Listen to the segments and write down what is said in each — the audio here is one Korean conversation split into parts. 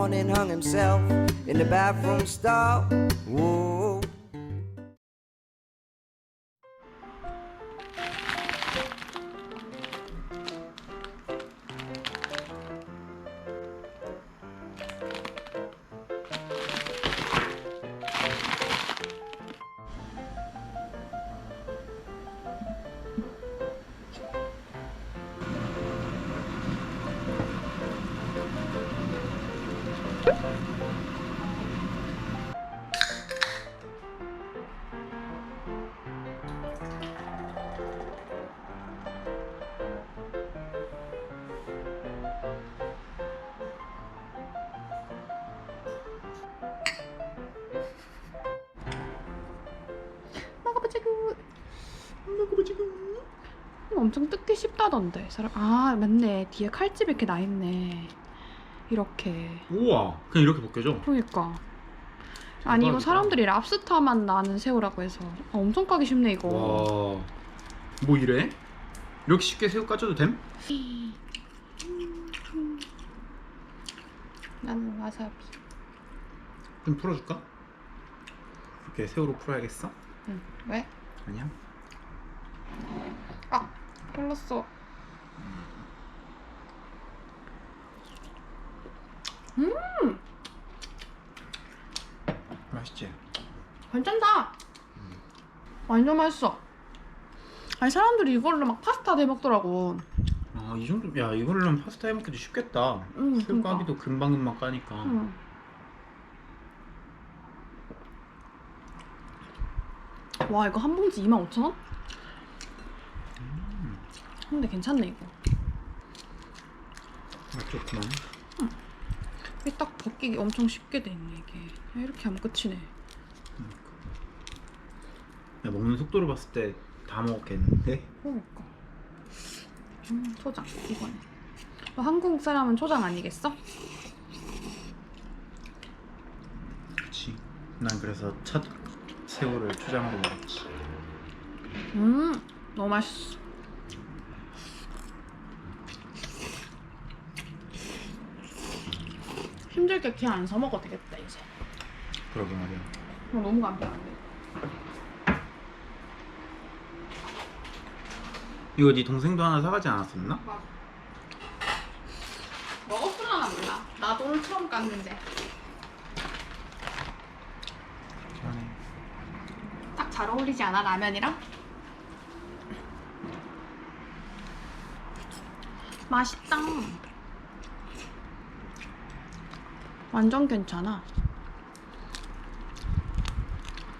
morning hung himself in the bathroom stall. Whoa. 쉽다던데. 사람 아 맞네. 뒤에 칼집 이렇게 나 있네. 이렇게. 우와 그냥 이렇게 벗겨져 그러니까. 아니 이거 대박이다. 사람들이 랍스타만 나는 새우라고 해서 아, 엄청 까기 쉽네 이거. 와 뭐 이래? 이렇게 쉽게 새우 까줘도 됨? 나는 와사비. 좀 풀어줄까? 이렇게 새우로 풀어야겠어? 응. 왜? 아니야 아 걸렸 어. 맛있지? 괜찮다. 완전 맛있어. 아니 사람들이 이걸로 막 파스타 대 먹더라고. 아이 정도 야 이걸로는 파스타 해 먹기도 쉽겠다 응, 새우 그러니까. 까기도 금방금방 까니까 응. 와 이거 한 봉지 25,000원? 근데 괜찮네 이거. 맛 좋구만 이게 딱 벗기기 엄청 쉽게 돼 있네 이게. 이렇게 하면 끝이네. 야 먹는 속도로 봤을 때 다 먹었겠는데? 그러니까. 음 초장 이거네. 너 한국 사람은 초장 아니겠어? 그치 난 그래서 첫 새우를 초장으로 먹었지 음 너무 맛있어. 힘들게 그냥 안사 먹어도 되겠다 이제. 그러게 말이야 어, 너무 간편한데. 이거 네 동생도 하나 사가지 않았었나? 먹었구나 몰라. 나도 오늘 처음 깠는데 잘하네 딱 잘 어울리지 않아 라면이랑? 맛있다. 완전 괜찮아.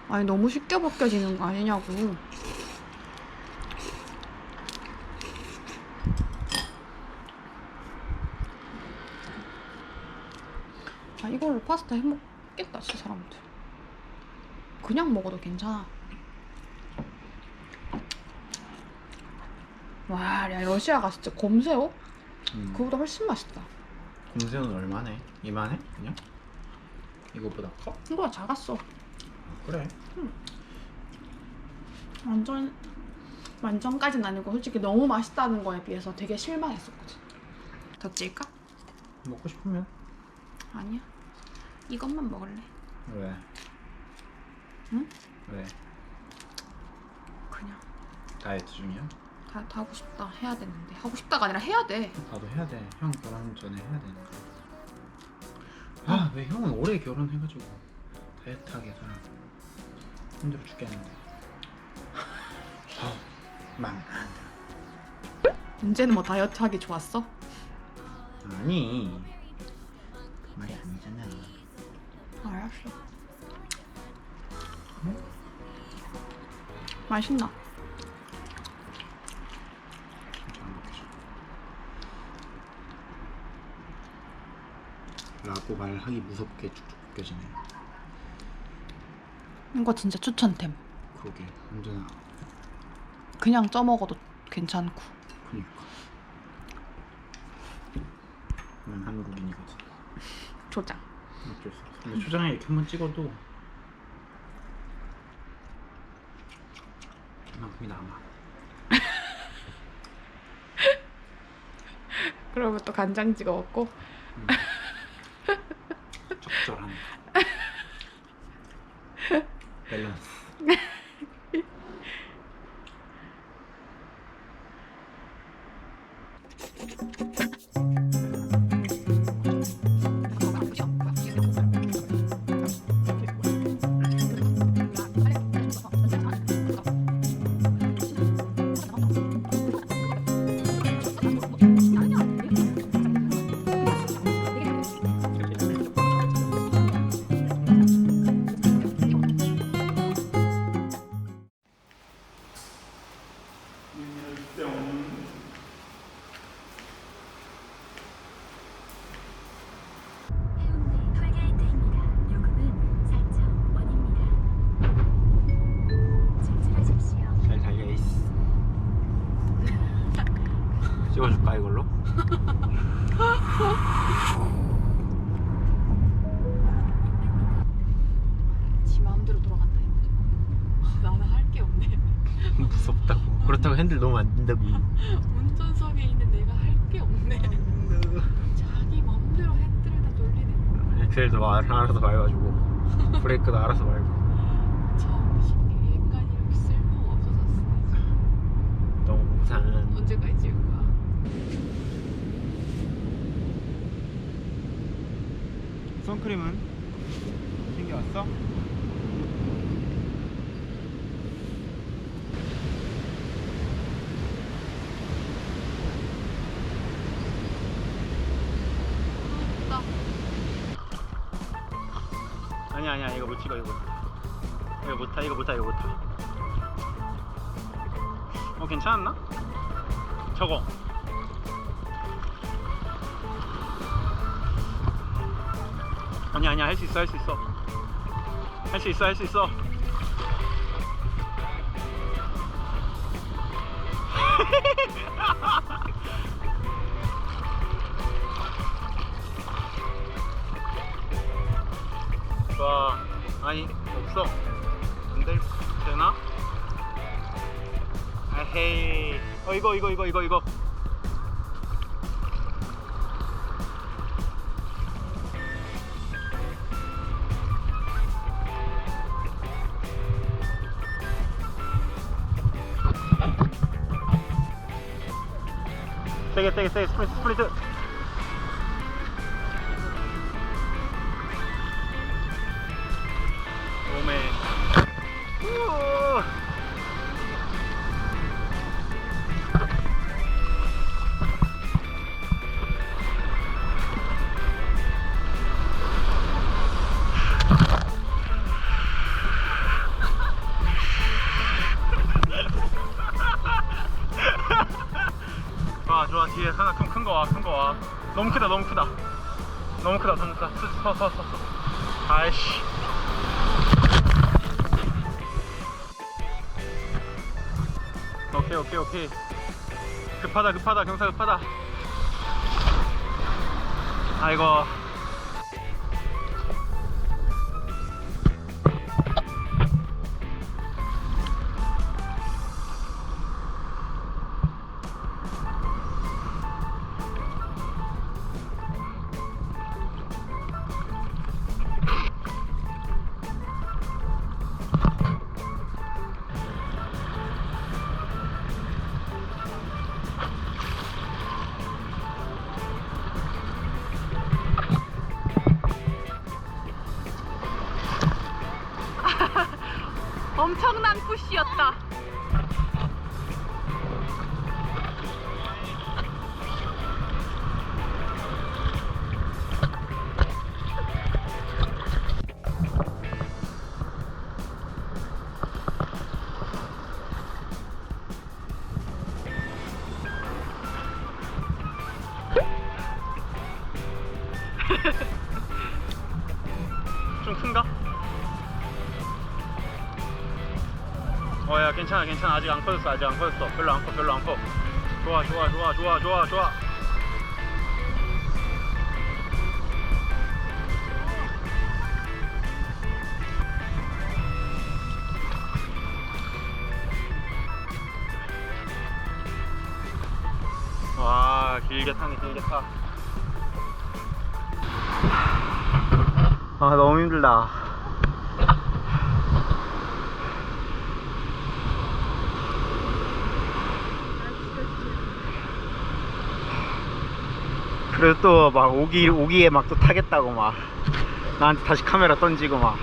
아니 너무 쉽게 벗겨지는 거 아니냐고. 아 이걸로 파스타 해 먹겠다 진짜 사람들. 그냥 먹어도 괜찮아. 와, 야, 러시아 갔을 때 곰새우? 음. 그거보다 훨씬 맛있다. 곰새우는 얼마네? 이만해? 그냥? 이거보다 커? 이거가 작았어. 그래 완전, 완전까진 아니고 솔직히 너무 맛있다는 거에 비해서 되게 실망했었거든. 더 찔까? 먹고 싶으면 아니야. 이것만 먹을래. 왜? 응? 왜? 그냥. 다이어트 중이야? 다, 다 하고 싶다. 해야 되는데. 하고 싶다가 아니라 해야 돼. 나도 해야 돼. 형 결혼 전에 해야 되니까. 아, 왜 형은 올해 결혼해가지고 다이어트 하게 살아. 힘들어 죽겠는데. 아, 들어. 이제는 뭐 다이어트 하기 좋았어? 아니. 그 말이 아니잖아. 알았어. 맛있나? 진짜 안 먹혀져. 라 고 말하기 무섭게 쭉쭉 벗겨지네. 이거 진짜 추천템. 그러게 완전 그냥 쪄먹어도 괜찮고. 그니까. 난 한국인이거든. 초장. 어쩔 수 없어. 근데 초장에 이렇게 한번 찍어도 이만큼이 남아. 그러면 또 간장 찍어 먹고. 음. 찍어줄까 이걸로? 지 마음대로 돌아간다 핸들. 나는 할 게 없네. 무섭다고 그렇다고 핸들 놓으면 안 된다고 운전석에 있는 내가 할 게 없네. 자기 마음대로 핸들을 다 돌리네. 엑셀도 말- 알아서 밟아주고 브레이크도 알아서 밟고 참 신기한 이렇게 쓸모가 없어서 쓰네. 동산 언제까지 찍을 거야? 선크림은 챙겨왔어? 나 아니 아니야 이거 못 찍어 이거 이거 못타 이거 못타 이거 못타 어 괜찮았나? 저거 아니 아니야 할 수 있어 할 수 있어. 할 수 있어 할 수 있어. 와 아니 없어. 안될 되나? 아헤이. 어 이거 이거 이거 이거 이거 세게 세게 세게 스프린 너무 크다 너무 크다. 너무 크다 너무 크다. 서서서 서. 아이씨. 오케이 오케이 오케이. 급하다 급하다. 경사 급하다. 아이고 푸시였다. 괜찮아 괜찮아. 아직 안 커졌어 아직 안 커졌어. 별로 안 커 별로 안 커. 좋아 좋아 좋아 좋아 좋아 좋아. 와 길게 타네 길게 타. 아 너무 힘들다 그래도 또막 오기 오기에 막 또 타겠다고 막. 나한테 다시 카메라 던지고 막.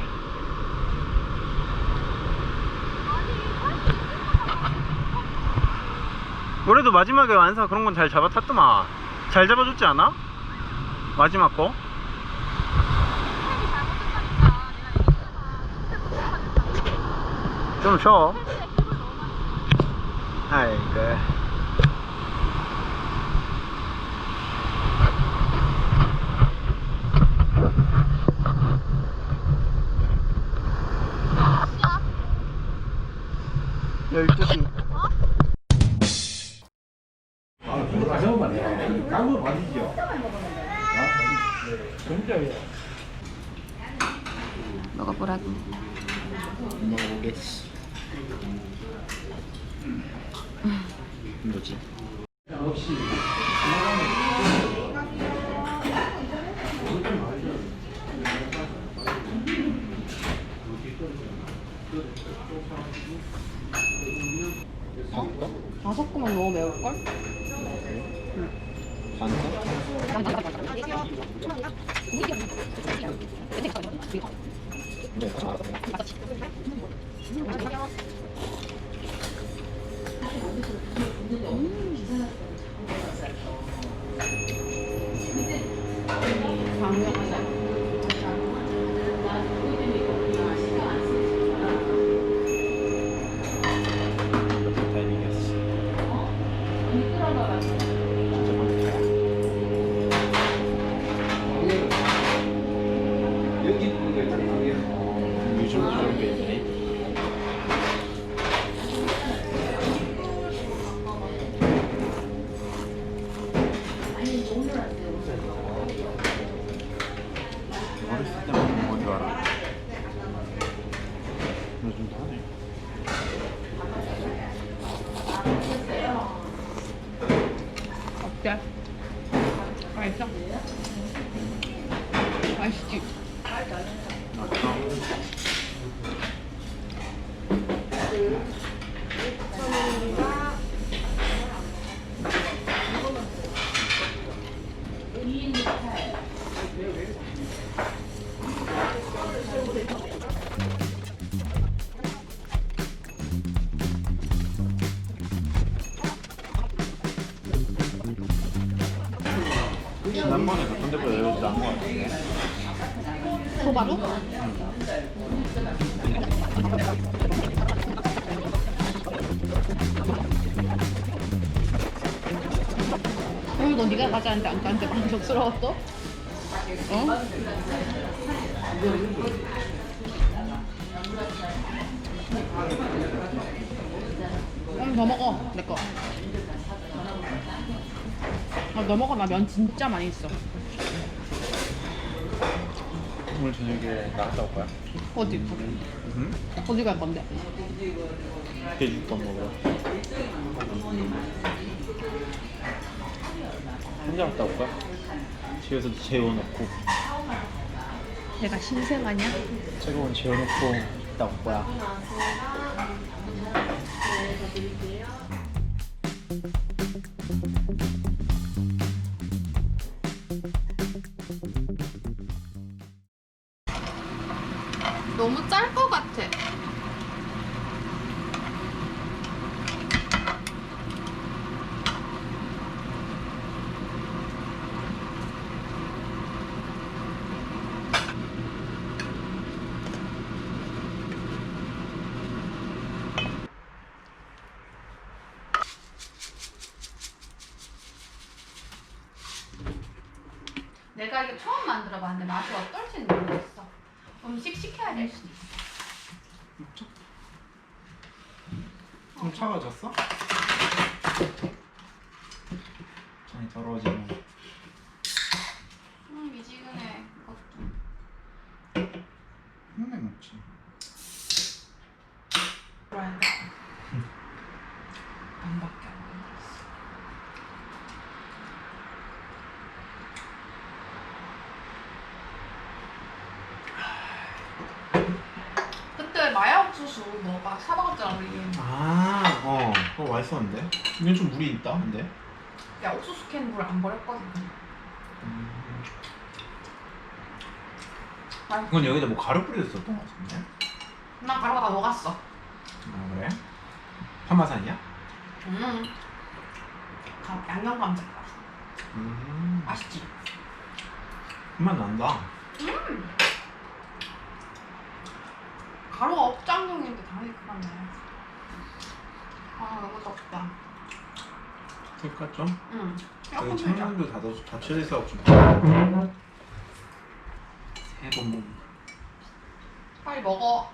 그래도 마지막에 완사 그런 건 잘 잡아 탔더만. 잘 잡아줬지 않아? 마지막 거? 좀 쉬어. 아이고 열두 시 개만 너무 매울걸? 반사? 지난번에 갔던 데보다 여기 나은 것 같은데. 소바로? 어, 너 네가 가자는데 안 가는데 만족스러웠어? 어? 음, 더 먹어, 내 거. 먹어, 나면 진짜 많이 있어. 오늘 저녁에 나갔다 올 거야? 어디? 응? 어디 갈 건데? 돼지국밥 먹으러. 혼자 갔다 올 거야? 집에서 재워놓고 내가 신생아냐? 새로운 재워놓고 갔다 올 거야. 내가 이거 처음 만들어봤는데 맛이 어떨지는 모르겠어. 좀 씩씩해야 될 수도 있어. 좀 차가워졌어? 많이 더러워지네. 음, 미지근해. 그것도. 흑맥 먹지. 반밖에 안 만들었어. 옛날에 마야 옥수수 뭐 막 사먹었잖아 우리. 아, 어, 그거 맛있었는데. 이건 좀 물이 있다, 근데. 야 옥수수 캔 물 안 버렸거든. 이건 여기다 뭐 가루 뿌려졌었던 것 같은데. 난 가루가 다 녹았어. 아 그래? 파마산이야? 음. 가- 양념 감자. 음, 맛있지? 맛 난다. 가 루가 업장용인데 당연히 그만해. 아 너무 덥다. 그러니까 좀 응. 에어컨 틀자. 창문도 닫아 닫혀져 있어 좀. 세번 먹. 빨리 먹어.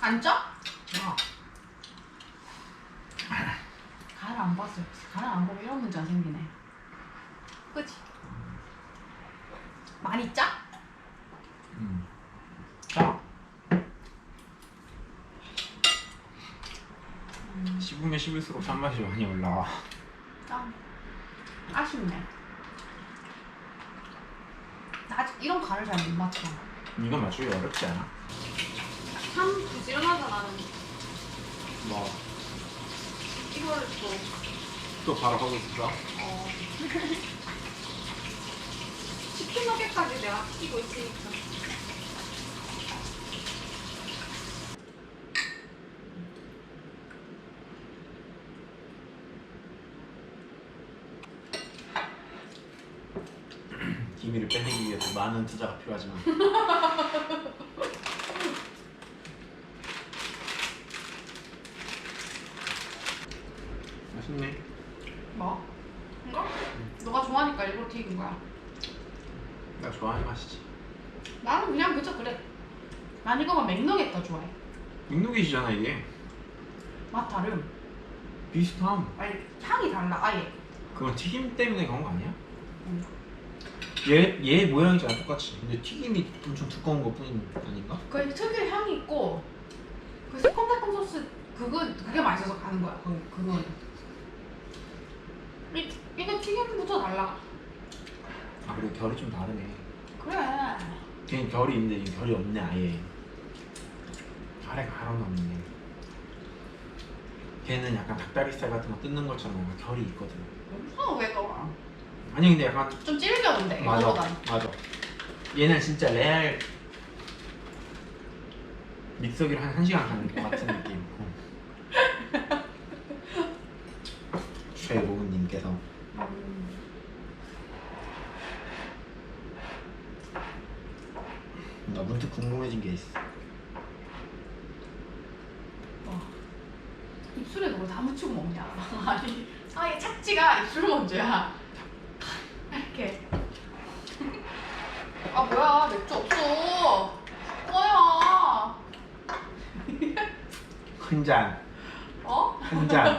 앉아? 야. 간을 안 봤어. 간을 안 보면 이런 문제가 생기네. 그치? 많이 짜? 음. 짜. 씹으면 씹을수록 찬맛이 많이 올라와. 짜. 아쉽네. 나 아직 이런 간을 잘 못 맞춰. 이건 맞추기 어렵지 않아? 참 부지런하다 나는. 뭐, 이거를 또또 바로 하고 있어. 어. 치킨 너겟까지 내가 끼고 있으니까. 기미를 빼내기 위해서 많은 투자가 필요하지만. 맛있네. 뭐? 이거? 너가 좋아하니까 일부러 튀긴 거야. 나 좋아하는 맛이지. 나는 그냥 그저 그래. 난 이거만 맹랑했다 좋아해. 육누기시잖아 이게. 맛 다름. 비슷함. 아니 향이 달라 아예. 그건 튀김 때문에 그런 거 아니야? 응. 얘, 얘 모양이잖아 똑같이. 근데 튀김이 엄청 두꺼운 것 뿐인 아닌가? 그 특유의 향이 있고 그 새콤달콤 소스 그건 그게 맛있어서 가는 거야. 그 그건. 이 이거 튀김부터 달라. 아 그리고 결이 좀 다르네. 그래. 걔는 결이 있는데 얘는 결이 없네 아예. 아래가 하나도 없네. 걔는 약간 닭다리살 같은 거 뜯는 것처럼 뭔가 결이 있거든. 무슨 왜 너? 아니 근데 약간 좀 질겨 근데 맞아 이거보단. 맞아. 얘는 진짜 레알 믹서기를 한 1시간 가는 것 같은 느낌. 어. 최고은님께서 음. 나 문득 궁금해진 게 있어. 와. 입술에 뭘 다 묻히고 먹냐? 아니 아예 착지가 입술 먼저야. 이렇게. 아 뭐야 맥주 없어. 뭐야? 한 잔, 어? 한 잔.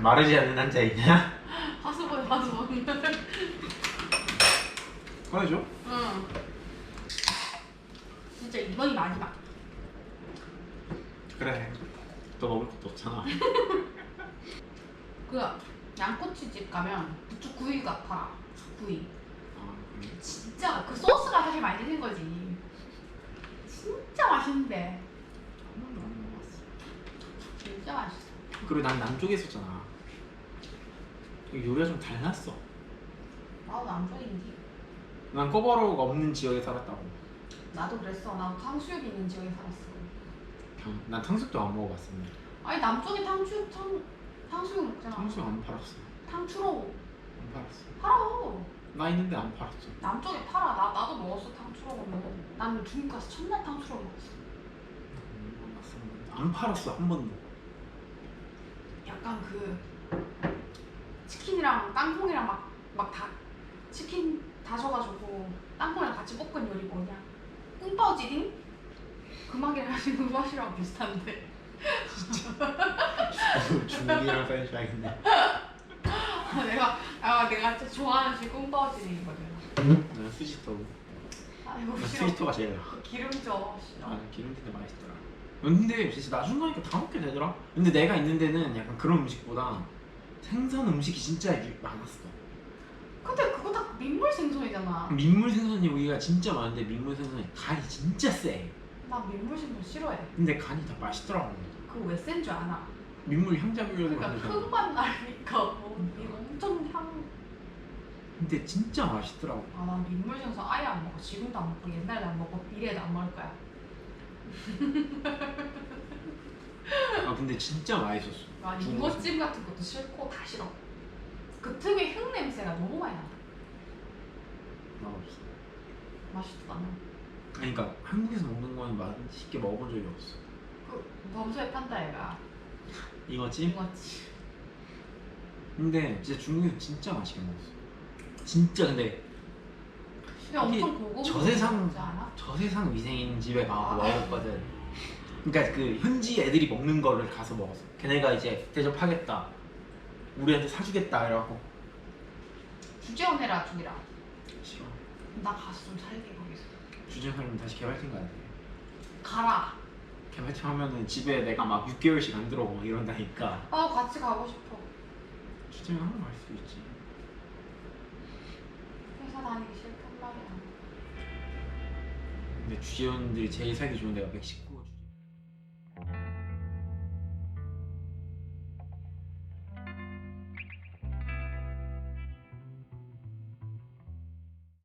마르지 않는 한 잔 있냐? 하수분 하수분. 꺼내줘. 응. 진짜 이번이 마지막. 그래. 또 먹을 것도 없잖아. 그 양꼬치집 가면 부추 구이가 팔아. 구이. 진짜 그 소스가 사실 맛있는 거지. 진짜 맛있는데. 한 번도 안 먹어봤어. 진짜 맛있어. 그리고 난 남쪽에 있었잖아. 요리가 좀 달랐어. 나도 남편인지. 난 꼬바로우가 없는 지역에 살았다고. 나도 그랬어. 나도 탕수육 있는 지역에 살았어. 탕- 난 탕수육도 안 먹어봤었는데. 아니 남쪽에 탕수육 탕 탕수육 먹잖아. 탕수육 안 팔았어. 탕추로 안 팔았어. 팔아. 나 있는데 안 팔았어. 남쪽에 팔아. 나 나도 먹었어 먹어. 나는 중국 가서 첫날 탕추로 먹었어. 안 팔았어 한 번도. 약간 그 치킨이랑 땅콩이랑 막 막 다 치킨 다져가지고 땅콩이랑 같이 볶은 요리 뭐냐? 꿍빠오지딩? 그 맛이랑 그 맛이랑 비슷한데. 중국이랑 사이즈야겠네. 내가 아 내가 진짜 좋아하는 지 꿍빠오지딩이거든. 난 스시토. 아 이거 난 싫어. 스시토가 제일. 기름져 싫어. 아 기름진데 맛있더라. 근데 진짜 나중 가니까 다 먹게 되더라. 근데 내가 있는 데는 약간 그런 음식보다 생선 음식이 진짜 유- 많았어. 근데 그거 다 민물 생선이잖아. 민물 생선이 여기가 진짜 많은데 민물 생선이 간이 진짜 세. 나 민물 생선 싫어해. 근데 간이 다 맛있더라고. 그거 왜 센 줄 아나? 민물 향잡이려고 그러니까 흙만 나니까 뭐 이거 엄청 향. 근데 진짜 맛있더라고. 아, 난 민물 생선 아예 안 먹어. 지금도 안 먹고 옛날에 안 먹고 미래에도 안 먹을 거야. 아 근데 진짜 맛있었어. 아. 잉어찜 같은 것도 싫고 다 싫어. 그 특유의 흙 냄새가 너무 많이. 맛없어. 맛있어 나는. 그러니까 한국에서 먹는 거는 맛있게 먹어본 적이 없어. 그 범수의 판다 애가 이거지? 잉어찜. 근데 진짜 중국에서 진짜 맛있게 먹었어. 진짜 근데 그냥 엄청 고급 저세상? 저세상 위생인 집에 가서 아. 먹었거든. 그러니까 그 현지 애들이 먹는 거를 가서 먹었어. 걔네가 이제 대접하겠다. 우리한테 사주겠다 이러고 주재원 해라 중이라. 싫어. 나 가서 좀 살게 거기서. 주제사님 다시 개발팀 가야 돼. 가라. 개발팀 하면은 집에 내가 막 6개월씩 안 들어오고 막 이런다니까. 아 같이 가고 싶어. 주제는 한번 갈수 있지. 회사 다니기 싫단 말이야. 근데 주재원들이 제일 살기 좋은 데가 멕시코.